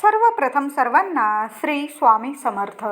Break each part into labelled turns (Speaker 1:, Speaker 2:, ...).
Speaker 1: सर्वप्रथम सर्वांना श्री स्वामी समर्थ.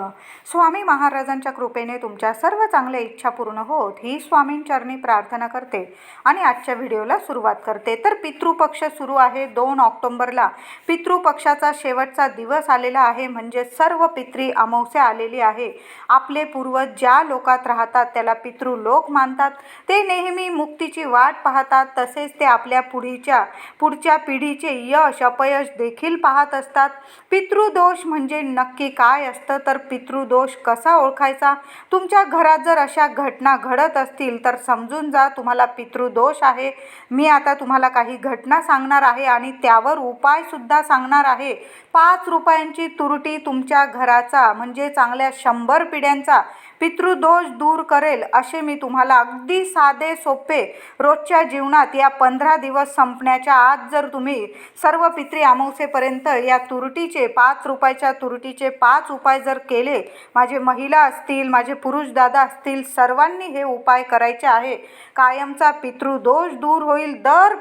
Speaker 1: स्वामी महाराजांच्या कृपेने तुमच्या सर्व चांगल्या इच्छा पूर्ण होत ही स्वामींचरणी प्रार्थना करते आणि आजच्या व्हिडिओला सुरुवात करते. तर पितृपक्ष सुरू आहे दोन ऑक्टोंबरला. पितृपक्षाचा शेवटचा दिवस आलेला आहे म्हणजे सर्व पित्री अमावस्या आलेली आहे. आपले पूर्वज ज्या लोकात राहतात त्याला पितृलोक मानतात. ते नेहमी मुक्तीची वाट पाहतात. तसेच ते आपल्या पुढीच्या पुढच्या पिढीचे यश अपयश देखील पाहत असतात. पितृदोष म्हणजे नक्की काय असतं? तर पितृदोष कसा ओळखायचा? तुमच्या घरात जर अशा घटना घडत असतील तर समजून जा तुम्हाला पितृदोष आहे. मी आता तुम्हाला काही घटना सांगणार आहे आणि त्यावर उपायसुद्धा सांगणार आहे. पाच रुपयांची तुरटी तुमच्या घराचा म्हणजे चांगल्या शंभर पिढ्यांचा पितृदोष दूर करेल असे मी तुम्हाला अगदी साधे सोपे रोजच्या जीवनात या पंधरा दिवस संपण्याच्या आत जर तुम्ही सर्व पित्री अमावसेपर्यंत या तुरटीचे पाच रुपयाच्या तुरटीचे पाच उपाय जर केले माझे महिला असतील माझे पुरुष दादा असतील सर्वांनी हे उपाय करायचे आहे. कायमचा पितृदोष दूर होईल दर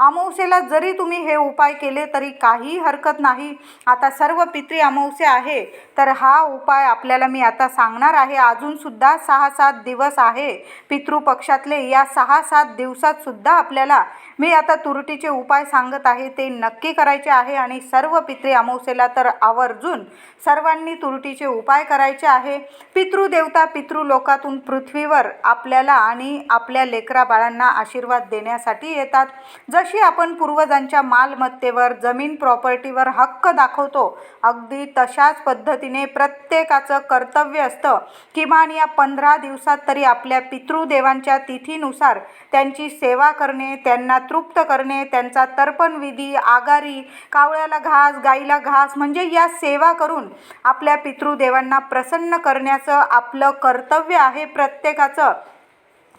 Speaker 1: अमावस्येला जरी तुम्ही हे उपाय केले तरी काही हरकत नाही. आता सर्व पितृ अमावस्या आहे. तर हा उपाय आपल्याला मी आता सांगणार आहे. अजूनसुद्धा सहा सात दिवस आहे पितृपक्षातले. या सहा सात दिवसात सुद्धा आपल्याला मी आता तुरटीचे उपाय सांगत आहे ते नक्की करायचे आहे आणि सर्व पितृ अमावस्येला तर आवर्जून सर्वांनी तुरटीचे उपाय करायचे आहे. पितृदेवता पितृलोकातून पृथ्वीवर आपल्याला आणि आपल्या लेकरा बाळांना आशीर्वाद देण्यासाठी येतात. जशी आपण पूर्वजांच्या मालमत्तेवर जमीन प्रॉपर्टीवर हक्क दाखवतो अगदी तशाच पद्धतीने प्रत्येकाचं कर्तव्य असतं. किमान या पंधरा दिवसात तरी आपल्या पितृदेवांच्या तिथीनुसार त्यांची सेवा करणे त्यांना तृप्त करणे त्यांचा तर्पणविधी आगारी कावळ्याला घास गाईला घास म्हणजे या सेवा करून आपल्या पितृदेवांना प्रसन्न करण्याचं आपलं कर्तव्य आहे प्रत्येकाचं.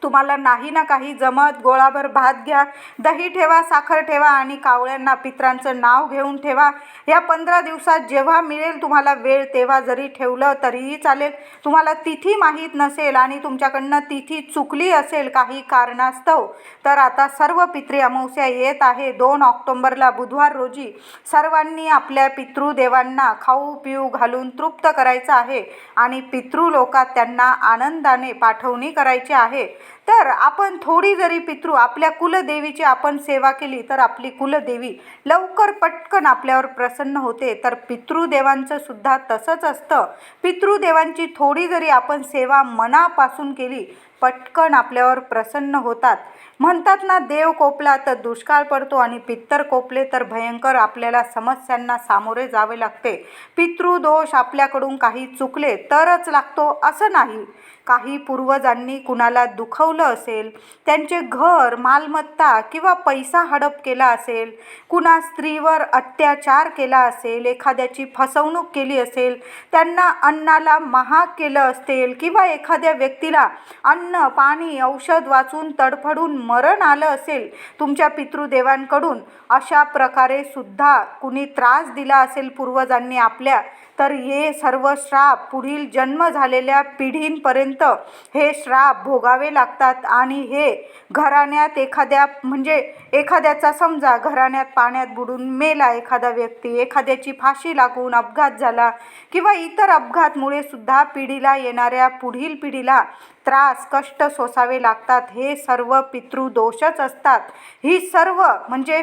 Speaker 1: तुम्हाला नाही ना काही जमत गोळाभर भात घ्या दही ठेवा साखर ठेवा आणि कावळ्यांना पित्रांचं नाव घेऊन ठेवा. या पंधरा दिवसात जेव्हा मिळेल तुम्हाला वेळ तेव्हा जरी ठेवलं तरीही चालेल. तुम्हाला तिथी माहीत नसेल आणि तुमच्याकडनं तिथी चुकली असेल काही कारणास्तव तर आता सर्व पित्री अमावस्या येत आहे. दोन ऑक्टोंबरला बुधवार रोजी सर्वांनी आपल्या पितृदेवांना खाऊ पिऊ घालून तृप्त करायचं आहे आणि पितृलोकात त्यांना आनंदाने पाठवणी करायची आहे. तर आपण थोडी जरी पितृ आपल्या कुलदेवीची आपण सेवा केली तर आपली कुलदेवी लवकर पटकन आपल्यावर प्रसन्न होते. तर पितृदेवांचं सुद्धा तसंच असतं. पितृदेवांची थोडी जरी आपण सेवा मनापासून केली पटकन आपल्यावर प्रसन्न होतात. म्हणतात ना देव कोपला तर दुष्काळ पडतो आणि पित्तर कोपले तर भयंकर. आपल्याला समस्यांना सामोरे जावे लागते. पितृदोष आपल्याकडून काही चुकले तरच लागतो असं नाही. काही पूर्वजांनी कुणाला दुखवलं असेल त्यांचे घर मालमत्ता किंवा पैसा हडप केला असेल कुणा स्त्रीवर अत्याचार केला असेल एखाद्याची फसवणूक केली असेल त्यांना अन्नाला महाग केलं असेल किंवा एखाद्या व्यक्तीला अन्न पाणी औषध वाचून तडफडून मरण आलं असेल तुमच्या पितृदेवांकडून अशा प्रकारे सुद्धा कुणी त्रास दिला असेल पूर्वजांनी आपल्या तर हे सर्व श्राप पुढील जन्म झालेल्या पिढींपर्यंत हे श्राप भोगावे लागतात आणि हे घराण्यात एखाद्या म्हणजे एखाद्याचा समजा घराण्यात पाण्यात बुडून मेला एखादा व्यक्ती एखाद्याची फाशी लागून अपघात झाला किंवा इतर अपघातमुळे सुद्धा पिढीला येणाऱ्या पुढील पिढीला त्रास कष्ट सोसावे लागतात. हे सर्व पितृदोषच असतात. ही सर्व म्हणजे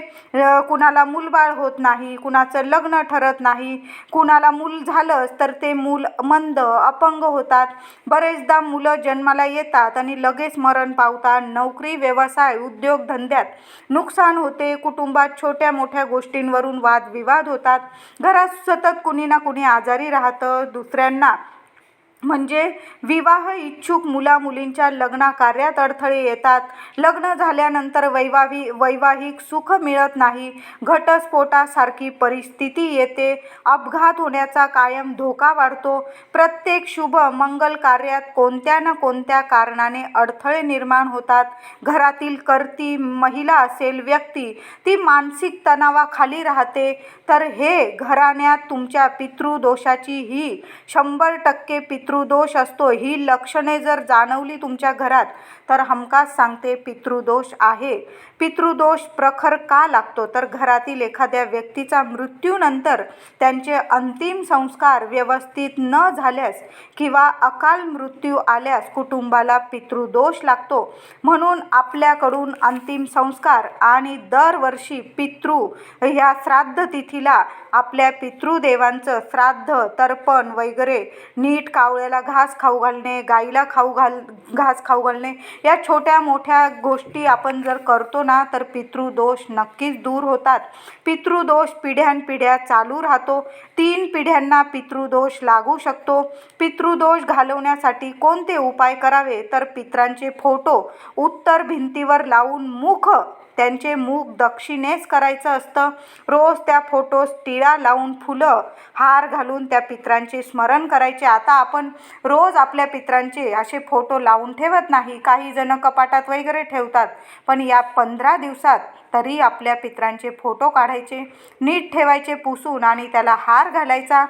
Speaker 1: कुणाला मूलबाळ होत नाही कुणाचं लग्न ठरत नाही कुणाला मूल झालंच तर ते मूल मंद अपंग होतात. बरेचदा मुलं जन्माला येतात आणि लगेच मरण पावतात. नोकरी व्यवसाय उद्योगधंद्यात नुकसान होते. कुटुंबात छोट्या मोठ्या गोष्टींवरून वादविवाद होतात. घरात सतत कुणी ना कुणी आजारी राहतं. दुसऱ्यांना म्हणजे विवाह इच्छुक मुलामुलींच्या लग्नाकार्यात अडथळे येतात. लग्न झाल्यानंतर वैवाही वैवाहिक सुख मिळत नाही. घटस्फोटासारखी परिस्थिती येते. अपघात होण्याचा कायम धोका वाढतो. प्रत्येक शुभ मंगल कार्यात कोणत्या ना कोणत्या कारणाने अडथळे निर्माण होतात. घरातील करती महिला असेल व्यक्ती ती मानसिक तणावाखाली राहते. तर हे घराण्यात तुमच्या पितृदोषाची ही शंभर टक्के पितृ पितृदोष असतो ही लक्षणे जर जाणवली तुमच्या घरात तर हमखास सांगते पितृदोष आहे. पितृदोष प्रखर का लागतो? तर घरातील एखाद्या व्यक्तीचा मृत्यूनंतर त्यांचे अंतिम संस्कार व्यवस्थित न झाल्यास किंवा अकाल मृत्यू आल्यास कुटुंबाला पितृदोष लागतो. म्हणून आपल्याकडून अंतिम संस्कार आणि दरवर्षी पितृ ह्या श्राद्ध तिथीला आपल्या पितृदेवांचं श्राद्ध तर्पण वगैरे नीट कावळ्याला घास खाऊ घालणे गाईला खाऊ घाल घास खाऊ घालणे या छोट्या मोठ्या गोष्टी आपण जर करतो ना तर पितृदोष नक्कीच दूर होतात. पितृदोष पिढ्यानपिढ्या चालू राहतो. तीन पिढ्यांना पितृदोष लागू शकतो. पितृदोष घालवण्यासाठी कोणते उपाय करावे? तर पित्रांचे फोटो उत्तर भिंतीवर लावून मुख त्यांचे मुख दक्षिणेस करायचं असतं. रोज त्या फोटोस टिळा लावून फुलं हार घालून त्या पित्रांचे स्मरण करायचे. आता आपण रोज आपल्या पित्रांचे असे फोटो लावून ठेवत नाही. काही जण कपाटात वगैरे ठेवतात. पण या पंधरा दिवसात तरी आपल्या पित्रांचे फोटो काढायचे नीट ठेवायचे पुसून आणि त्याला हार घालायचा.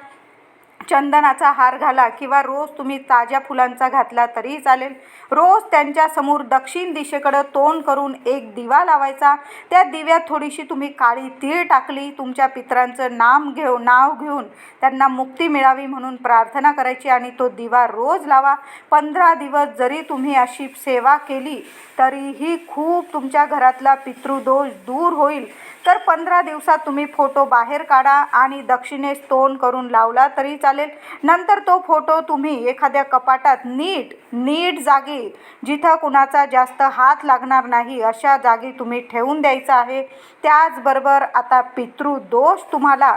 Speaker 1: चंदनाचा हार घाला किंवा रोज तुम्ही ताज्या फुलांचा घातला तरीही चालेल. रोज त्यांच्यासमोर दक्षिण दिशेकडं तोंड करून एक दिवा लावायचा. त्या दिव्यात थोडीशी तुम्ही काळी तीळ टाकली तुमच्या पित्रांचं नाम घेऊ नाव घेऊन त्यांना मुक्ती मिळावी म्हणून प्रार्थना करायची आणि तो दिवा रोज लावा. पंधरा दिवस जरी तुम्ही अशी सेवा केली तरीही खूप तुमच्या घरातला पितृदोष दूर होईल. तर पंधरा दिवसात तुम्ही फोटो बाहेर काढा आणि दक्षिणेस तोंड करून लावला तरी चालेल. नंतर तो फोटो तुम्ही एखाद्या कपाटात नीट नीट जागी जिथं कुणाचा जास्त हात लागणार नाही अशा जागी तुम्ही ठेवून द्यायचा आहे. त्याचबरोबर आता पितृदोष तुम्हाला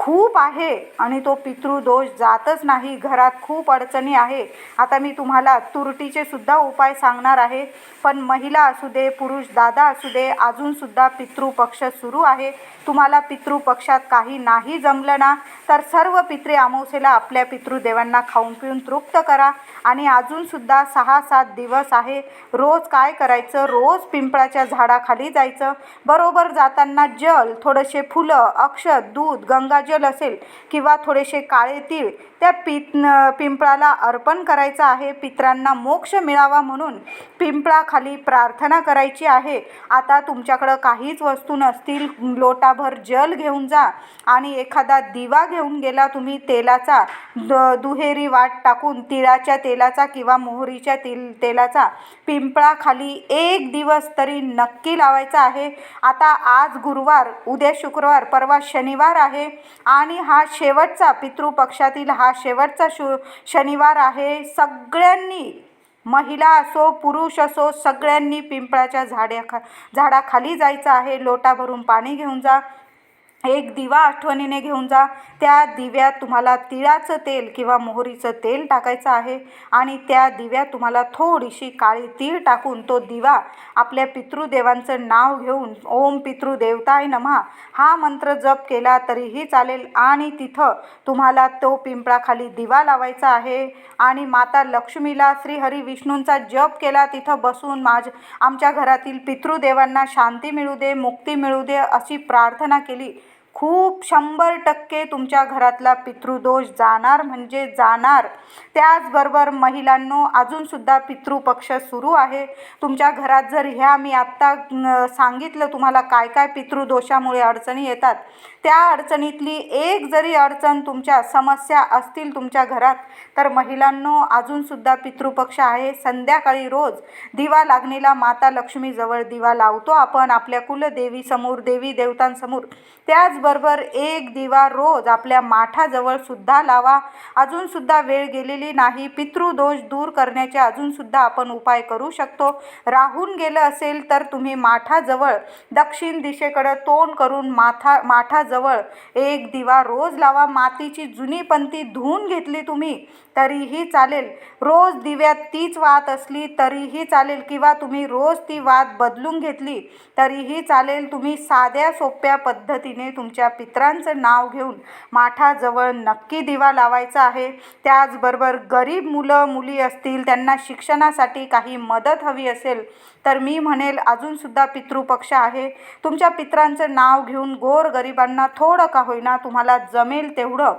Speaker 1: खूप आहे आणि तो पितृदोष जातच नाही. घरात खूप अडचणी आहे. आता मी तुम्हाला तुरटीचे सुद्धा उपाय सांगणार आहे. पण महिला असू दे पुरुष दादा असू दे अजूनसुद्धा पितृपक्ष सुरू आहे. तुम्हाला पितृपक्षात काही नाही जमलं ना तर सर्व पित्रे अमावस्येला आपल्या पितृदेवांना खाऊन पिऊन तृप्त करा. आणि अजूनसुद्धा सहा सात दिवस आहे. रोज काय करायचं? रोज पिंपळाच्या झाडाखाली जायचं. बरोबर जाताना जल थोडेसे फुलं अक्षत दूध गंगाजल असेल किंवा थोडेसे काळे तीळ त्या पित पिंपळाला अर्पण करायचं आहे. पित्रांना मोक्ष मिळावा म्हणून पिंपळाखाली प्रार्थना करायची आहे. आता तुमच्याकडं काहीच वस्तू नसतील. लोटाभर जल घेऊन जा आणि एखादा दिवा घेऊन गेला तुम्ही तेलाचा द दुहेरी वाट टाकून तिळाच्या तेलाचा किंवा मोहरीच्या तेल तेलाचा पिंपळाखाली एक दिवस तरी नक्की लावायचा आहे. आता आज गुरुवार उद्या शुक्रवार परवा शनिवार आहे आणि हा शेवटचा पितृपक्षातील हा शेवटचा शु शनिवार आहे. सगळ्यांनी महिला असो पुरुष असो सगळ्यांनी पिंपळाच्या झाड्या खा झाडाखाली जायचं आहे. लोटा भरून पाणी घेऊन जा. एक दिवा आठवणीने घेऊन जा. त्या दिव्यात तुम्हाला तिळाचं तेल किंवा मोहरीचं तेल टाकायचं आहे आणि त्या दिव्यात तुम्हाला थोडीशी काळी तीळ टाकून तो दिवा आपल्या पितृदेवांचं नाव घेऊन ओम पितृदेवताय नमहा. हा मंत्र जप केला तरीही चालेल. आणि तिथं तुम्हाला तो पिंपळाखाली दिवा लावायचा आहे. आणि माता लक्ष्मीला श्रीहरी विष्णूंचा जप केला तिथं बसून माझ आमच्या घरातील पितृदेवांना शांती मिळू दे मुक्ती मिळू दे अशी प्रार्थना केली. खूप शंभर टक्के तुमच्या घरातला पितृदोष जाणार म्हणजे जाणार. त्याचबरोबर महिलांनो अजूनसुद्धा पितृपक्ष सुरू आहे. तुमच्या घरात जर ह्या मी आत्ता सांगितलं तुम्हाला काय काय पितृदोषामुळे अडचणी येतात त्या अडचणीतली एक जरी अडचण तुमच्या समस्या असतील तुमच्या घरात तर महिलांनो अजूनसुद्धा पितृपक्ष आहे. संध्याकाळी रोज दिवा लागणीला माता लक्ष्मीजवळ दिवा लावतो आपण आपल्या कुलदेवीसमोर देवी देवतांसमोर. त्याचबरोबर एक दिवा रोज आपल्या माठाजवळ सुद्धा लावा. अजूनसुद्धा वेळ गेलेली नाही. पितृदोष दूर करण्याचे अजूनसुद्धा आपण उपाय करू शकतो. राहून गेलं असेल तर तुम्ही माठाजवळ दक्षिण दिशेकडं तोंड करून माथा माठा घराजवळ एक दिवा रोज लावा मातीची जुनी पंती धुवून घेतली तुम्ही. तरीही चालेल. रोज दिव्यात तीच वात असली तरीही चालेल किंवा तुम्ही रोज ती वात बदलून घेतली तरीही चालेल. तुम्ही साध्या सोप्या पद्धतीने तुमच्या पित्रांचं नाव घेऊन माठाजवळ नक्की दिवा लावायचा आहे. त्याचबरोबर गरीब मुलं मुली असतील त्यांना शिक्षणासाठी काही मदत हवी असेल तर मी म्हणेल अजूनसुद्धा पितृपक्ष आहे. तुमच्या पित्रांचं नाव घेऊन गोर गरिबांना थोडं का होईना तुम्हाला जमेल तेवढं.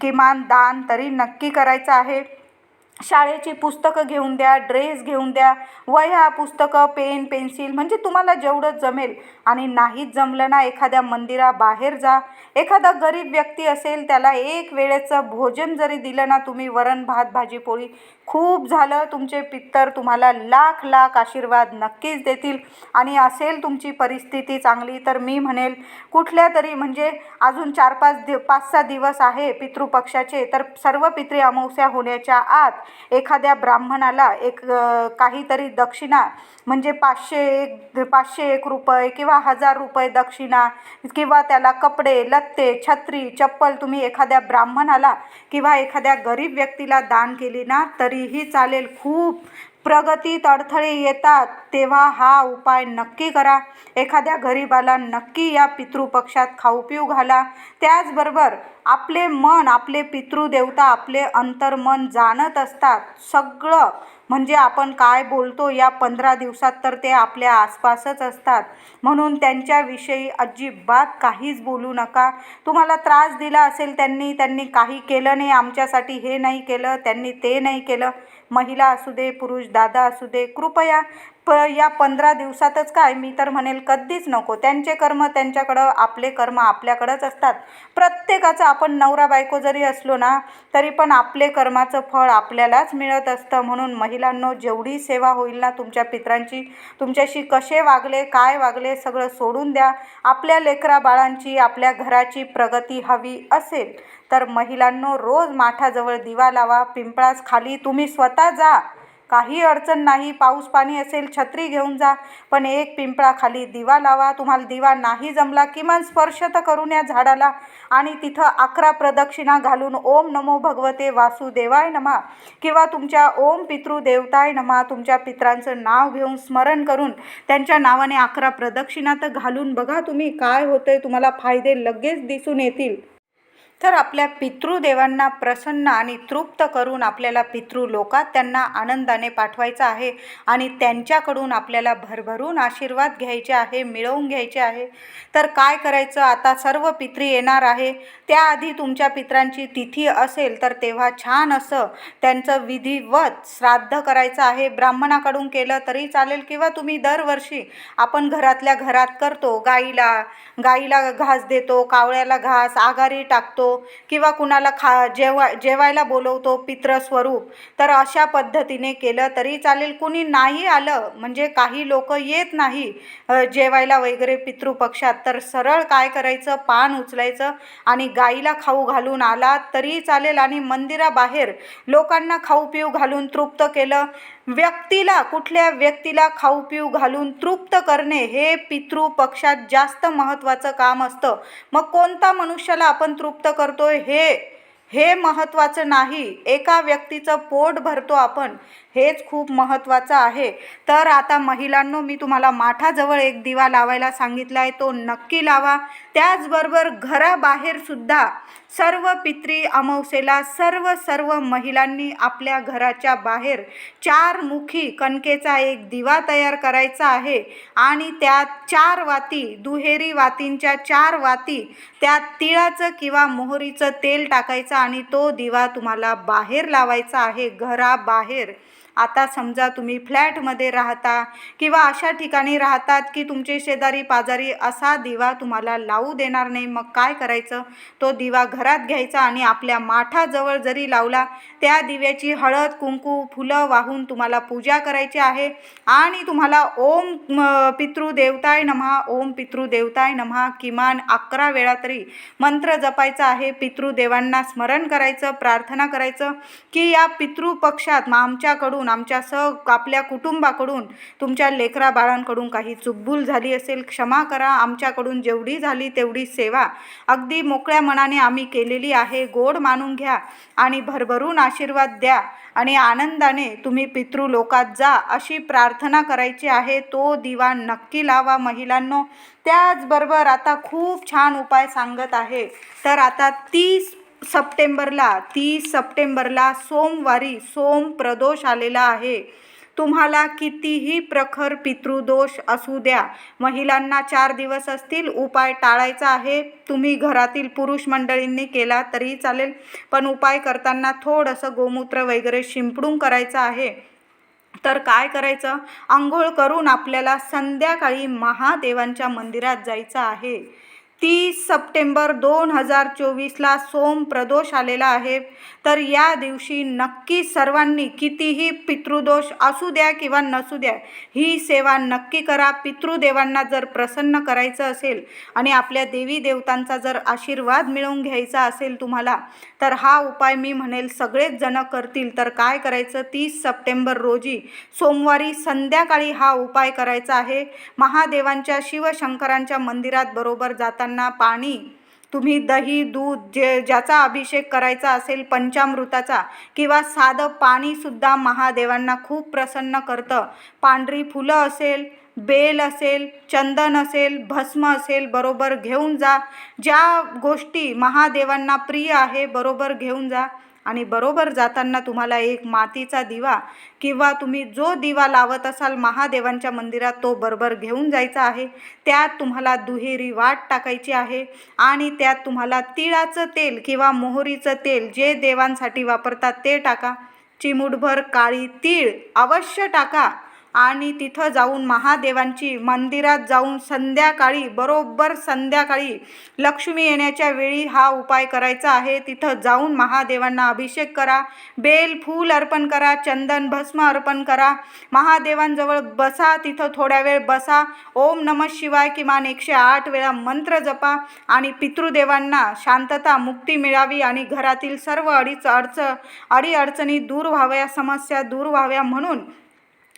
Speaker 1: किमान दान तरी नक्की करायचं आहे शाळेची पुस्तकं घेऊन द्या ड्रेस घेऊन द्या वह्या पुस्तकं पेन पेन्सिल म्हणजे तुम्हाला जेवढं जमेल. आणि नाहीच जमलं ना एखाद्या मंदिराबाहेर जा. एखादा गरीब व्यक्ती असेल त्याला एक वेळेचं भोजन जरी दिलं ना तुम्ही वरण भात भाजी पोळी खूप झालं. तुमचे पित्तर तुम्हाला लाख लाख आशीर्वाद नक्कीच देतील. आणि असेल तुमची परिस्थिती चांगली तर मी म्हणेल कुठल्या तरी म्हणजे अजून चार पाच दि पाच सहा दिवस आहे पितृपक्षाचे तर सर्व पितृ अमावस्या होण्याच्या आत एखाद्या ब्राह्मणाला एक काहीतरी दक्षिणा म्हणजे पाचशे एक पाचशे एक रुपये किंवा हजार रुपये दक्षिणा किंवा त्याला कपडे लत्ते छत्री चप्पल तुम्ही एखाद्या ब्राह्मणाला किंवा एखाद्या गरीब व्यक्तीला दान केली ना तरी तरीही चालेल. खूप प्रगतीत अडथळे येतात तेव्हा हा उपाय नक्की करा. एखाद्या गरीबाला नक्की या पितृपक्षात खाऊ पिऊ घाला. त्याचबरोबर आपले मन आपले पितृदेवता आपले अंतर्मन जाणत असतात. सगळं म्हणजे आपण काय बोलतो या पंधरा दिवसात तर ते आपल्या आसपासच असतात. म्हणून त्यांच्याविषयी अजिबात काहीच बोलू नका. तुम्हाला त्रास दिला असेल त्यांनी त्यांनी काही केलं नाही आमच्यासाठी हे नाही केलं त्यांनी ते नाही केलं. महिला असू दे पुरुष दादा असू दे कृपया प या पंधरा दिवसातच काय? मी तर म्हणेल कधीच नको. त्यांचे कर्म त्यांच्याकडं आपले कर्म आपल्याकडंच असतात. प्रत्येकाचं आपण नवरा बायको जरी असलो ना तरी पण आपले कर्माचं फळ आपल्यालाच मिळत असतं. म्हणून महिलांनो जेवढी सेवा होईल ना तुमच्या पित्रांची तुमच्याशी कसे वागले काय वागले सगळं सोडून द्या. आपल्या लेकरा बाळांची आपल्या घराची प्रगती हवी असेल तर महिलांनो रोज माठाजवळ दिवा लावा पिंपळास खाली तुम्ही स्वतः जा. काही अडचण नाही पाऊस पाणी असेल छत्री घेऊन जा. पण एक पिंपळाखाली दिवा लावा. तुम्हाला दिवा नाही जमला किमान स्पर्श तर करून या झाडाला. आणि तिथं अकरा प्रदक्षिणा घालून ओम नमो भगवते वासुदेवाय नमा. किंवा तुमच्या ओम पितृदेवताय नमा. तुमच्या पित्रांचं नाव घेऊन स्मरण करून त्यांच्या नावाने अकरा प्रदक्षिणा तर घालून बघा तुम्ही काय होतंय. तुम्हाला फायदे लगेच दिसून येतील. तर आपल्या पितृदेवांना प्रसन्न आणि तृप्त करून आपल्याला पितृलोकात त्यांना आनंदाने पाठवायचं आहे आणि त्यांच्याकडून आपल्याला भरभरून आशीर्वाद घ्यायचे आहे मिळवून घ्यायचे आहे. तर काय करायचं? आता सर्व पितृ येणार आहे. त्याआधी तुमच्या पित्रांची तिथी असेल तर तेव्हा छान असं त्यांचं विधिवत श्राद्ध करायचं आहे. ब्राह्मणाकडून केलं तरी चालेल किंवा तुम्ही दरवर्षी आपण घरातल्या घरात करतो. गाईला गाईला घास देतो कावळ्याला घास आघारी टाकतो किंवा कुणाला खा जेवा जेवायला बोलवतो पित्रस्वरूप तर अशा पद्धतीने केलं तरी चालेल. कुणी नाही आलं म्हणजे काही लोक येत नाही जेवायला वगैरे पितृपक्षात. तर सरळ काय करायचं? पान उचलायचं आणि गाईला खाऊ घालून आला तरी चालेल. आणि मंदिराबाहेर लोकांना खाऊ पिऊ घालून तृप्त केलं. व्यक्तीला कुठल्या व्यक्तीला खाऊ पिऊ घालून तृप्त करणे हे पितृ पक्षात जास्त महत्त्वाचं काम असतं. मग कोणता मनुष्याला आपण तृप्त करतोय? हे हे महत्त्वाचं नाही. एका व्यक्तीचं पोट भरतो आपण. हेच खूप महत्त्वाचं आहे. तर आता महिलांनो मी तुम्हाला माठाजवळ एक दिवा लावायला सांगितला आहे तो नक्की लावा. त्याचबरोबर घराबाहेरसुद्धा सर्व पित्री अमावस्येला सर्व सर्व महिलांनी आपल्या घराच्या बाहेर चार मुखी कणकेचा एक दिवा तयार करायचा आहे आणि त्यात चार वाती दुहेरी वातींच्या चार वाती त्यात तिळाचं किंवा मोहरीचं तेल टाकायचं आणि तो दिवा तुम्हाला बाहेर लावायचा आहे घराबाहेर. आता समजा तुम्ही फ्लॅटमध्ये राहता किंवा अशा ठिकाणी राहतात की तुमचे शेजारी पाजारी असा दिवा तुम्हाला लावू देणार नाही मग काय करायचं? तो दिवा घरात घ्यायचा आणि आपल्या माठाजवळ जरी लावला त्या दिव्याची हळद कुंकू फुलं वाहून तुम्हाला पूजा करायची आहे. आणि तुम्हाला ओम पितृदेवताय नमहा ओम पितृदेवताय नमहा किमान अकरा वेळा तरी मंत्र जपायचा आहे. पितृदेवांना स्मरण करायचं प्रार्थना करायचं की या पितृपक्षात मग आमच्याकडून आमच्या सह आपल्या कुटुंबाकडून तुमच्या लेकरा बाळांकडून काही चुकभूल झाली असेल क्षमा करा. आमच्याकडून जेवढी झाली तेवढी सेवा. अगदी मोकळ्या मनाने आम्ही केलेली आहे. गोड मानून घ्या आणि भरभरून आशीर्वाद द्या आणि आनंदाने तुम्ही पितृलोकात जा अशी प्रार्थना करायची आहे. तो दिवा नक्की लावा महिलांनो. त्याचबरोबर आता खूप छान उपाय सांगत आहे. तर आता तीस सप्टेंबरला तीस सप्टेंबरला सोमवारी सोम प्रदोष आलेला आहे. तुम्हाला कितीही प्रखर पितृदोष असू द्या महिलांना चार दिवस असतील उपाय टाळायचा आहे. तुम्ही घरातील पुरुष मंडळींनी केला तरी चालेल पण उपाय करताना थोडंसं गोमूत्र वगैरे शिंपडून करायचं आहे. तर काय करायचं? आंघोळ करून आपल्याला संध्याकाळी महादेवांच्या मंदिरात जायचं आहे. तीस सप्टेंबर दोन हजार चोवीसला सोम प्रदोष आलेला आहे. तर या दिवशी नक्की सर्वांनी कितीही पितृदोष असू द्या किंवा नसू द्या ही सेवा नक्की करा. पितृदेवांना जर प्रसन्न करायचं असेल आणि आपल्या देवी देवतांचा जर आशीर्वाद मिळवून घ्यायचा असेल तुम्हाला तर हा उपाय मी म्हणेल सगळेच जण करतील. तर काय करायचं? तीस सप्टेंबर रोजी सोमवारी संध्याकाळी हा उपाय करायचा आहे. महादेवांच्या शिवशंकरांच्या मंदिरात बरोबर जाताना पाणी तुम्ही दही दूध जे ज्याचा अभिषेक करायचा असेल पंचामृताचा किंवा साधं पाणीसुद्धा महादेवांना खूप प्रसन्न करतं. पांढरी फुलं असेल बेल असेल चंदन असेल भस्म असेल बरोबर घेऊन जा. ज्या गोष्टी महादेवांना प्रिय आहे बरोबर घेऊन जा. आणि बरोबर जाताना तुम्हाला एक मातीचा दिवा किंवा तुम्ही जो दिवा लावत असाल महादेवांच्या मंदिरात तो बरोबर घेऊन जायचा आहे. त्यात तुम्हाला दुहेरी वाट टाकायची आहे आणि त्यात तुम्हाला तिळाचं तेल किंवा मोहरीचं तेल जे देवांसाठी वापरतात ते टाका. चिमूटभर काळी तीळ अवश्य टाका. आणि तिथं जाऊन महादेवांची मंदिरात जाऊन संध्याकाळी बरोबर संध्याकाळी लक्ष्मी येण्याच्या वेळी हा उपाय करायचा आहे. तिथं जाऊन महादेवांना अभिषेक करा बेल फूल अर्पण करा चंदन भस्म अर्पण करा. महादेवांजवळ बसा तिथं थोड्या वेळ बसा. ओम नम शिवाय किमान एकशे आठ वेळा मंत्र जपा आणि पितृदेवांना शांतता मुक्ती मिळावी आणि घरातील सर्व अडीच अडच अडीअडचणी दूर व्हाव्या समस्या दूर व्हाव्या म्हणून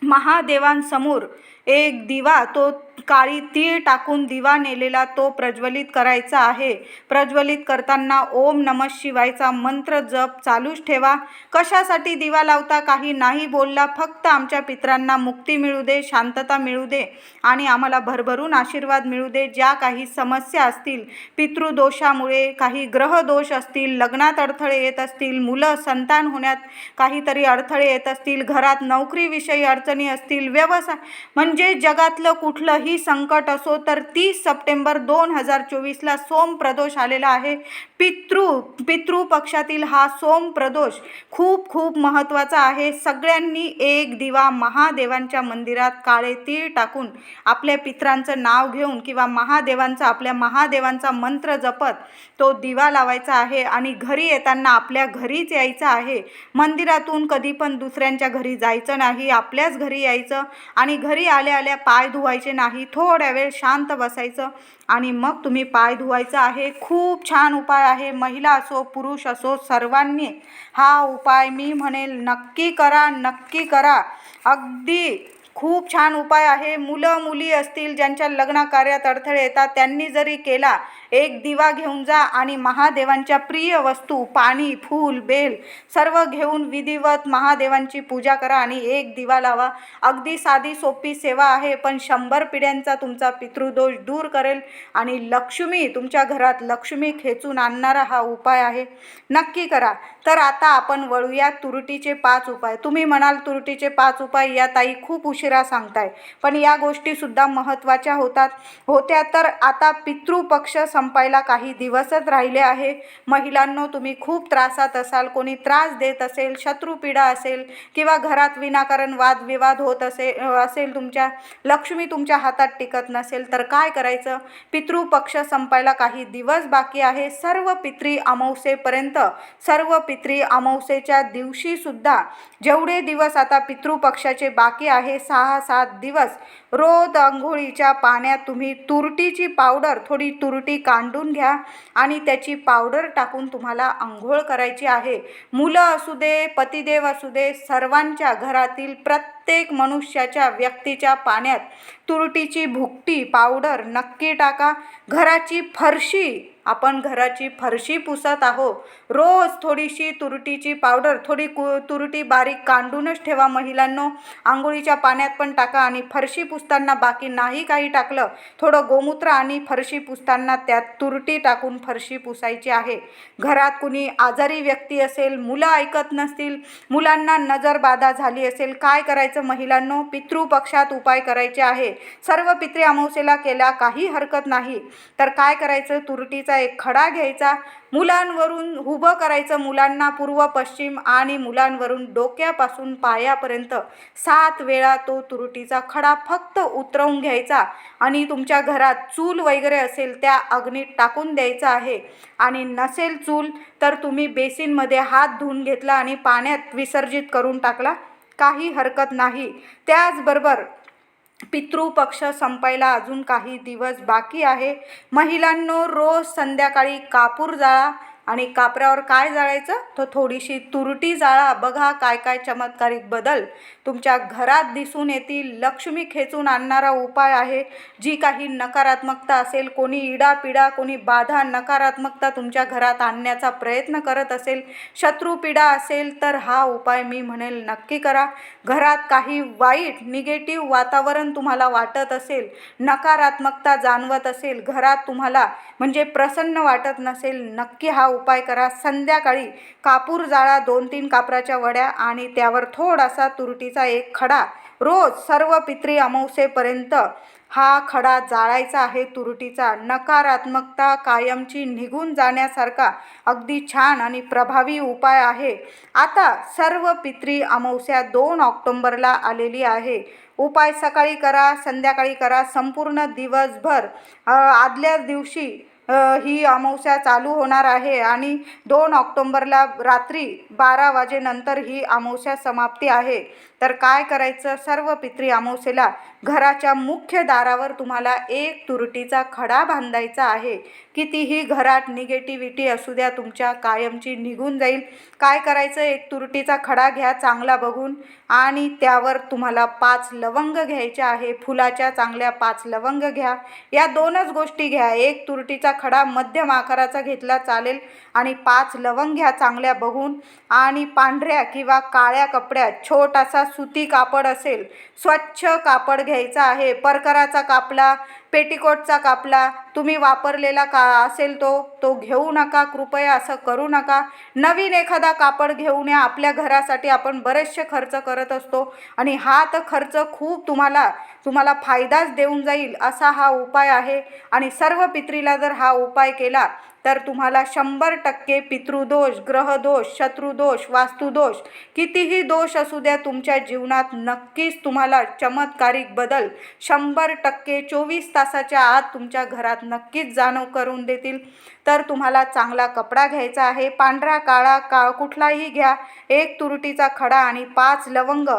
Speaker 1: महादेवांसमोर एक दिवा तो काळी तीळ टाकून दिवा नेलेला तो प्रज्वलित करायचा आहे. प्रज्वलित करताना ओम नम शिवायचा मंत्र जप चालूच ठेवा. कशासाठी दिवा लावता काही नाही बोलला फक्त आमच्या पित्रांना मुक्ती मिळू दे शांतता मिळू दे आणि आम्हाला भरभरून आशीर्वाद मिळू दे. ज्या काही समस्या असतील पितृदोषामुळे काही ग्रहदोष असतील लग्नात अडथळे येत असतील मुलं संतान होण्यात काहीतरी अडथळे येत असतील घरात नोकरीविषयी अडचणी असतील व्यवसाय म्हणजे म्हणजे जगातलं कुठलंही संकट असो तर तीस सप्टेंबर दोन हजार चोवीसला सोम प्रदोष आलेला आहे. पितृ पितृ पक्षातील हा सोम प्रदोष खूप खूप महत्त्वाचा आहे. सगळ्यांनी एक दिवा महादेवांच्या मंदिरात काळे तीळ टाकून आपल्या पित्रांचं नाव घेऊन किंवा महादेवांचा आपल्या महादेवांचा मंत्र जपत तो दिवा लावायचा आहे आणि घरी येताना आपल्या घरीच यायचं आहे. मंदिरातून कधी पण दुसऱ्यांच्या घरी जायचं नाही. आपल्याच घरी यायचं आणि घरी आल्या आल्या पाय धुवायचे नाही थोड्या वेळ शांत बसायचं आणि मग तुम्ही पाय धुवायचं आहे. खूप छान उपाय आहे. महिला असो पुरुष असो सर्वांनी हा उपाय मी म्हणेल नक्की करा नक्की करा. अगदी खूप छान उपाय आहे. मुलं मुली असतील ज्यांच्या लग्न कार्यात अडथळे येतात त्यांनी जरी केला एक दिवा घेऊन जा आणि महादेवांच्या प्रिय वस्तू पाणी फूल बेल सर्व घेऊन विधिवत महादेवांची पूजा करा आणि एक दिवा लावा. अगदी साधी सोपी सेवा आहे पण शंभर पिढ्यांचा तुमचा पितृदोष दूर करेल आणि लक्ष्मी तुमच्या घरात लक्ष्मी खेचून आणणारा हा उपाय आहे. नक्की करा. तर आता आपण वळूया तुरटीचे पाच उपाय. तुम्ही म्हणाल तुरटीचे पाच उपाय या ताई खूप उशिरा सांगताय. पण या गोष्टीसुद्धा महत्त्वाच्या होतात. होत्या तर आता पितृपक्ष संपायला काही दिवसच राहिले आहे. महिलांनो तुम्ही खूप त्रासात असाल कोणी त्रास देत असेल शत्रुपीडा असेल किंवा घरात विनाकारण वादविवाद होत असेल असेल तुमच्या लक्ष्मी तुमच्या हातात टिकत नसेल तर काय करायचं? पितृपक्ष संपायला काही दिवस बाकी आहे. सर्व पित्री अमावसेपर्यंत सर्व पित्री अमावसेच्या दिवशीसुद्धा जेवढे दिवस आता पितृपक्षाचे बाकी आहे सहा सात दिवस रोज आंघोळीच्या पाण्यात तुम्ही तुरटीची पावडर थोडी तुरटी कांडून घ्या आणि त्याची पावडर टाकून तुम्हाला आंघोळ करायची आहे. मुलं असू दे पतिदेव असू दे सर्वांच्या घरातील प्रत्येक मनुष्याच्या व्यक्तीच्या पाण्यात तुरटीची भुकटी पावडर नक्की टाका. घराची फरशी आपण घराची फरशी पुसत आहो रोज थोडीशी तुरटीची पावडर थोडी कु तुरटी बारीक कांडूनच ठेवा महिलांनो. आंघोळीच्या पाण्यात पण टाका आणि फरशी पुसताना बाकी नाही काही टाकलं थोडं गोमूत्र आणि फरशी पुसताना त्यात तुरटी टाकून फरशी पुसायची आहे. घरात कुणी आजारी व्यक्ती असेल मुलं ऐकत नसतील मुलांना नजरबाधा झाली असेल काय करायचं महिलांनो? पितृपक्षात उपाय करायचे आहे. सर्व पितृ अमावस्येला केल्या काही हरकत नाही. तर काय करायचं? तुरटीचा एक खडा घ्यायचा मुलांवरून उभं करायचं मुलांना पूर्व पश्चिम आणि मुलांवरून डोक्यापासून पायापर्यंत सात वेळा तो तुरटीचा खडा फक्त उतरवून घ्यायचा आणि तुमच्या घरात चूल वगैरे असेल त्या अग्नीत टाकून द्यायचा आहे. आणि नसेल चूल तर तुम्ही बेसिनमध्ये हात धुवून घेतला आणि पाण्यात विसर्जित करून टाकला. काही हरकत नाही. त्याचबरोबर पितृपक्ष संपायला अजून काही दिवस बाकी आहे. महिलांनो रोज संध्याकाळी कापूर जाळा आणि कापरावर काय जाळायचं? तर थोडीशी तुरटी जाळा. बघा काय काय चमत्कारिक बदल तुमच्या घरात दिसून येतील. लक्ष्मी खेचून आणणारा उपाय आहे. जी काही नकारात्मकता असेल कोणी इडापिडा कोणी बाधा नकारात्मकता तुमच्या घरात आणण्याचा प्रयत्न करत असेल शत्रुपीडा असेल तर हा उपाय मी म्हणेल नक्की करा. घरात काही वाईट निगेटिव्ह वातावरण तुम्हाला वाटत असेल नकारात्मकता जाणवत असेल घरात तुम्हाला म्हणजे प्रसन्न वाटत नसेल नक्की हा उपाय करा. संध्याकाळी कापूर जाळा दोन तीन कापराच्या वड्या आणि त्यावर थोडासा तुरटीचा एक खडा. रोज सर्व पित्री अमावस्येपर्यंत हा खडा जाळायचा आहे तुरटीचा. नकारात्मकता कायमची निघून जाण्यासारखा अगदी छान आणि प्रभावी उपाय आहे. आता सर्व पित्री अमावस्या दोन ऑक्टोंबरला आलेली आहे. उपाय सकाळी करा संध्याकाळी करा संपूर्ण दिवसभर. आदल्या दिवशी ही अमावस्या चालू होणार आहे आणि दोन ऑक्टोंबरला रात्री बारा वाजेनंतर ही अमावस्या समाप्ती आहे. तर काय करायचं? सर्व पित्री अमावस्येला घराच्या मुख्य दारावर तुम्हाला एक तुरटीचा खडा बांधायचा आहे. कितीही घरात निगेटिव्हिटी असू द्या तुमच्या कायमची निघून जाईल. काय करायचं? एक तुरटीचा खडा घ्या चांगला बघून. आणि त्यावर तुम्हाला पाच लवंग घ्यायच्या आहे. फुलाच्या चांगल्या पाच लवंग घ्या. या दोनच गोष्टी घ्या. एक तुरटीचा खडा मध्यम आकाराचा घेतला चालेल. आणि पाच लवंग्या चांगल्या बघून आणि पांढऱ्या किंवा काळ्या कपड्यात छोटासा सुती कापड असेल स्वच्छ कापड घ्यायचा आहे. परकराचा कापला पेटिकोटचा कापला. तुम्ही वापरलेला का असेल तो तो घेऊ नका कृपया असं करू नका. नवीन एखादा कापड घेऊन या आपल्या घरासाठी आपण बरेचसे खर्च करत असतो आणि हा तर खर्च खूप तुम्हाला तुम्हाला फायदाच देऊन जाईल असा हा उपाय आहे. आणि सर्व पित्रीला जर हा उपाय केला तर तुम्हाला शंभर टक्के पितृदोष ग्रहदोष शत्रुदोष वास्तुदोष कितीही दोष असू द्या तुमच्या जीवनात नक्कीच तुम्हाला चमत्कारिक बदल. शंभर टक्के चोवीस तासाच्या आत तुमच्या घरात नक्कीच जाणव करून देतील. तर तुम्हाला चांगला कपडा घ्यायचा आहे. पांढरा काळा का कुठलाही घ्या. एक तुरटीचा खडा आणि पाच लवंग.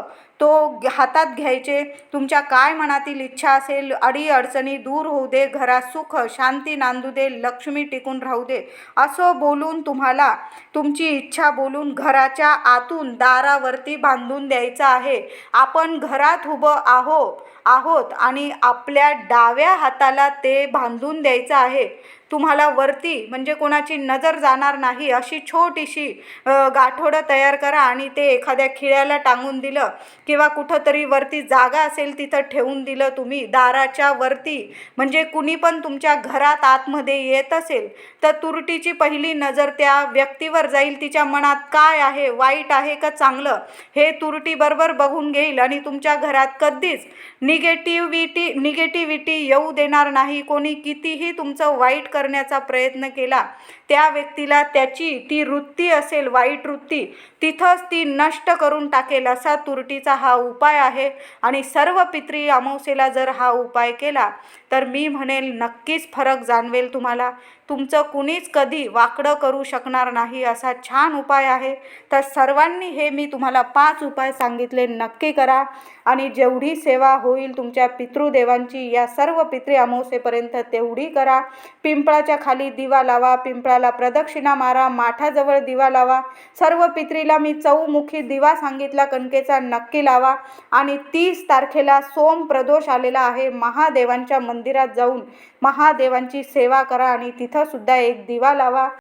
Speaker 1: तो हातात घ्यायचे तुमच्या काय मनातील इच्छा असेल अडी अडचणी दूर होऊ दे घरात सुख शांती नांदू दे लक्ष्मी टिकून राहू दे. असं बोलून तुम्हाला तुमची इच्छा बोलून घराच्या आतून दारावरती बांधून द्यायचं आहे. आपण घरात उभं आहो आहोत आणि आपल्या डाव्या हाताला ते बांधून द्यायचं आहे. तुम्हाला वरती म्हणजे कोणाची नजर जाणार नाही अशी छोटीशी गाठोडं तयार करा आणि ते एखाद्या खिळ्याला टांगून दिलं किंवा कुठंतरी वरती जागा असेल तिथं ठेवून दिलं तुम्ही दाराच्या वरती म्हणजे कुणी पण तुमच्या घरात आतमध्ये येत असेल तर तुरटीची पहिली नजर त्या व्यक्तीवर जाईल तिच्या मनात काय आहे वाईट आहे का चांगलं हे तुरटीबरोबर बघून घेईल आणि तुमच्या घरात कधीच निगेटिव्हिटी निगेटिव्हिटी येऊ देणार नाही कोणी कितीही तुमचं वाईट करण्याचा प्रयत्न केला. त्या व्यक्तीला त्याची ती वृत्ती असेल वाईट वृत्ती तिथंच ती नष्ट करून टाकेल असा तुरटीचा हा उपाय आहे. आणि सर्व पित्री अमावस्येला जर हा उपाय केला तर मी म्हणेल नक्कीच फरक जाणवेल तुम्हाला. तुमचं कुणीच कधी वाकडं करू शकणार नाही असा छान उपाय आहे. तर सर्वांनी हे मी तुम्हाला पाच उपाय सांगितले नक्की करा. आणि जेवढी सेवा होईल तुमच्या पितृदेवांची या सर्व पितृ अमावस्येपर्यंत तेवढी करा. पिंपळाच्या खाली दिवा लावा पिंपळाला देवाला प्रदक्षिणा मारा माठाजवळ दिवा लावा. सर्व पित्रीला मी चौमुखी दिवा सांगितला कणकेचा नक्की लावा. आणि तीस तारखेला सोम प्रदोष आलेला आहे. महादेवांच्या मंदिरात जाऊन महादेवांची सेवा करा आणि तिथंसुद्धा एक दिवा लावा.